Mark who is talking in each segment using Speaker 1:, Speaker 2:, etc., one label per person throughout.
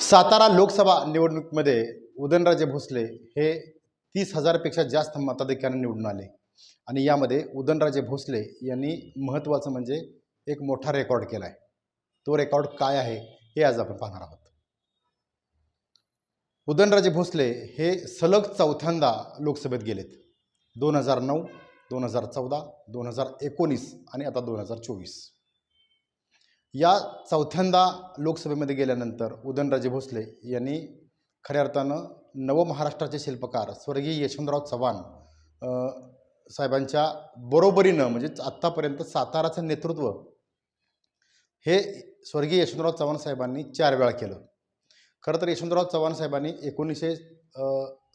Speaker 1: सातारा लोकसभा निवडणुकीमध्ये उदयनराजे भोसले हे तीस हजारपेक्षा जास्त मताधिक्याने निवडून आले. आणि यामध्ये उदयनराजे भोसले यांनी महत्त्वाचं म्हणजे एक मोठा रेकॉर्ड केला आहे तो रेकॉर्ड काय आहे हे आज आपण पाहणार आहोत. उदयनराजे भोसले हे सलग चौथ्यांदा लोकसभेत गेलेत. दोन हजार नऊ दोन हजार चौदा दोन हजार एकोणीस आणि आता दोन हजार चोवीस. या चौथ्यांदा लोकसभेमध्ये गेल्यानंतर उदयनराजे भोसले यांनी खऱ्या अर्थानं नवमहाराष्ट्राचे शिल्पकार स्वर्गीय यशवंतराव चव्हाण साहेबांच्या बरोबरीनं म्हणजे आत्तापर्यंत साताराचं नेतृत्व हे स्वर्गीय यशवंतराव चव्हाण साहेबांनी चार वेळा केलं. खरं तर यशवंतराव चव्हाण साहेबांनी एकोणीसशे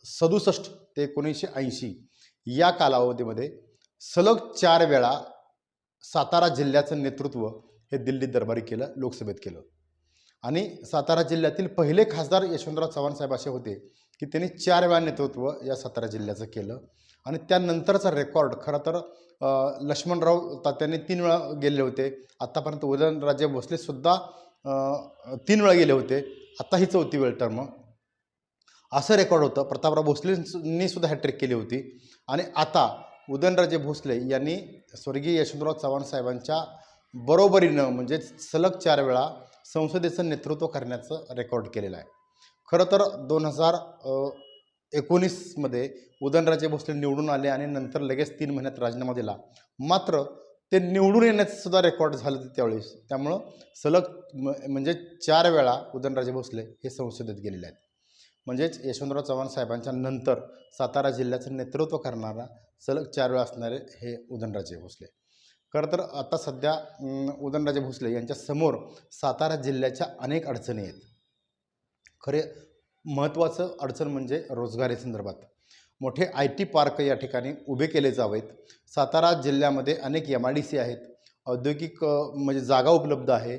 Speaker 1: सदुसष्ट ते एकोणीसशे ऐंशी या कालावधीमध्ये सलग चार वेळा सातारा जिल्ह्याचं नेतृत्व हे दिल्लीत दरबारी केलं लोकसभेत केलं आणि सातारा जिल्ह्यातील पहिले खासदार यशवंतराव चव्हाण साहेब असे होते की त्यांनी चार वेळा नेतृत्व या सातारा जिल्ह्याचं केलं. आणि त्यानंतरचा रेकॉर्ड खरं तर लक्ष्मणराव तात्यांनी तीन वेळा गेले होते. आत्तापर्यंत उदयनराजे भोसलेसुद्धा तीन वेळा गेले होते. आत्ता ही चौथी वेळ टर्म असं रेकॉर्ड होतं. प्रतापराव भोसलेंनी सुद्धा हॅट्रिक केली होती. आणि आता उदयनराजे भोसले यांनी स्वर्गीय यशवंतराव चव्हाण साहेबांच्या बरोबरीनं म्हणजे सलग चार वेळा संसदेचं नेतृत्व करण्याचं रेकॉर्ड केलेलं आहे. खरं तर दोन हजार एकोणीसमध्ये उदयनराजे भोसले निवडून आले आणि नंतर लगेच तीन महिन्यात राजीनामा दिला. मात्र ते निवडून येण्याचं सुद्धा रेकॉर्ड झालं त्यावेळेस. त्यामुळं सलग म- म्हणजे चार वेळा उदयनराजे भोसले हे संसदेत गेलेले आहेत. म्हणजेच यशवंतराव चव्हाण साहेबांच्या नंतर सातारा जिल्ह्याचं नेतृत्व करणारा सलग चार वेळा असणारे हे उदयनराजे भोसले. खरं तर आता सध्या उदयनराजे भोसले यांच्यासमोर सातारा जिल्ह्याच्या अनेक अडचणी आहेत. खरे महत्त्वाचं अडचण म्हणजे रोजगारी संदर्भात. मोठे आय टी पार्क या ठिकाणी उभे केले जावेत. सातारा जिल्ह्यामध्ये अनेक एम आय डी सी आहेत. औद्योगिक म्हणजे जागा उपलब्ध आहे.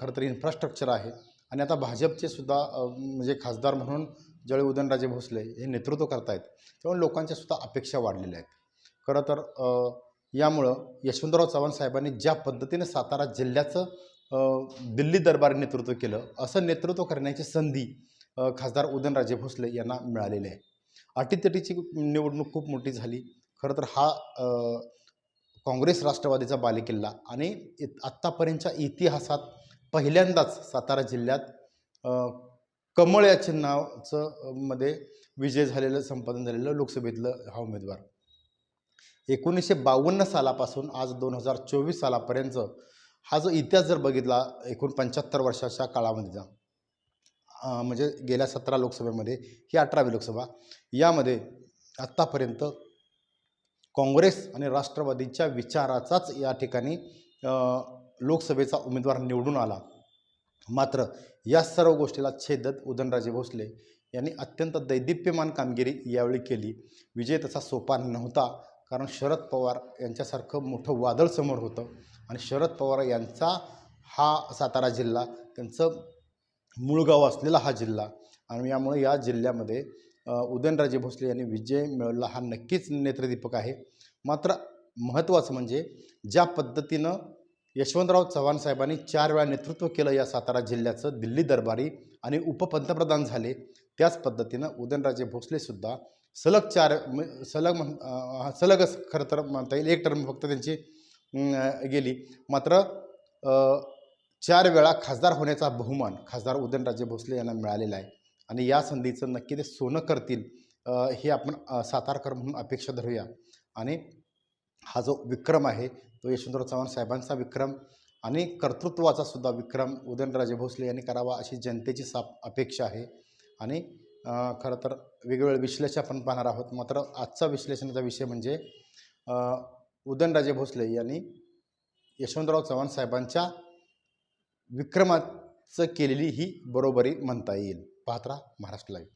Speaker 1: खरं तर इन्फ्रास्ट्रक्चर आहे. आणि आता भाजपचे सुद्धा म्हणजे खासदार म्हणून ज्यावेळी उदयनराजे भोसले हे नेतृत्व करतायत त्यामुळे लोकांच्या सुद्धा अपेक्षा वाढलेल्या आहेत. खरं तर यामुळं यशवंतराव चव्हाण साहेबांनी ज्या पद्धतीने सातारा जिल्ह्याचं दिल्ली दरबारी नेतृत्व केलं असं नेतृत्व करण्याची संधी खासदार उदयनराजे भोसले यांना मिळालेली आहे. अटीतटीची निवडणूक खूप मोठी झाली. खरं तर हा काँग्रेस राष्ट्रवादीचा बालेकिल्ला आणि इत- आत्तापर्यंतच्या इतिहासात पहिल्यांदाच सातारा जिल्ह्यात कमळ या चिन्हाचं मध्ये विजय झालेलं संपादन झालेलं लोकसभेतलं हा उमेदवार. एकोणीसशे बावन्न सालापासून आज दोन हजार चोवीस सालापर्यंत हा जो इतिहास जर बघितला एकूण पंच्याहत्तर वर्षाच्या काळामध्येचा म्हणजे गेल्या सतरा लोकसभेमध्ये ही अठरावी लोकसभा यामध्ये आत्तापर्यंत काँग्रेस आणि राष्ट्रवादीच्या विचाराचाच या ठिकाणी लोकसभेचा उमेदवार निवडून आला. मात्र या सर्व गोष्टीला छेदत उदयनराजे भोसले यांनी अत्यंत दैदिप्यमान कामगिरी यावेळी केली. विजय तसा सोपा नव्हता. कारण शरद पवार यांच्यासारखं मोठं वादळ समोर होतं. आणि शरद पवार यांचा हा सातारा जिल्हा त्यांचं मूळ गाव असलेला हा जिल्हा. आणि यामुळे या जिल्ह्यामध्ये उदयनराजे भोसले यांनी विजय मिळवला हा नक्कीच नेत्रदीपक आहे. मात्र महत्त्वाचं म्हणजे ज्या पद्धतीनं यशवंतराव चव्हाण साहेबांनी चार वेळा नेतृत्व केलं या सातारा जिल्ह्याचं दिल्ली दरबारी आणि उपपंतप्रधान झाले त्याच पद्धतीनं उदयनराजे भोसलेसुद्धा सलग चार सलग म्हण सलगच खरं तर म्हणता येईल. एक टर्म फक्त त्यांची गेली. मात्र चार वेळा खासदार होण्याचा बहुमान खासदार उदयनराजे भोसले यांना मिळालेला आहे. आणि या संधीचं नक्की ते सोनं करतील हे आपण सातारकर म्हणून अपेक्षा धरूया. आणि हा जो विक्रम आहे तो यशवंतराव चव्हाण साहेबांचा विक्रम आणि कर्तृत्वाचा सुद्धा विक्रम उदयनराजे भोसले यांनी करावा अशी जनतेची साप अपेक्षा आहे. आणि खरं तर वेगवेगळे विश्लेषण आपण पाहणार आहोत. मात्र आजचा विश्लेषणाचा विषय म्हणजे उदयनराजे भोसले यांनी यशवंतराव चव्हाण साहेबांच्या विक्रमाचं केलेली ही बरोबरी म्हणता येईल. पाहत राहा महाराष्ट्र लाईव्ह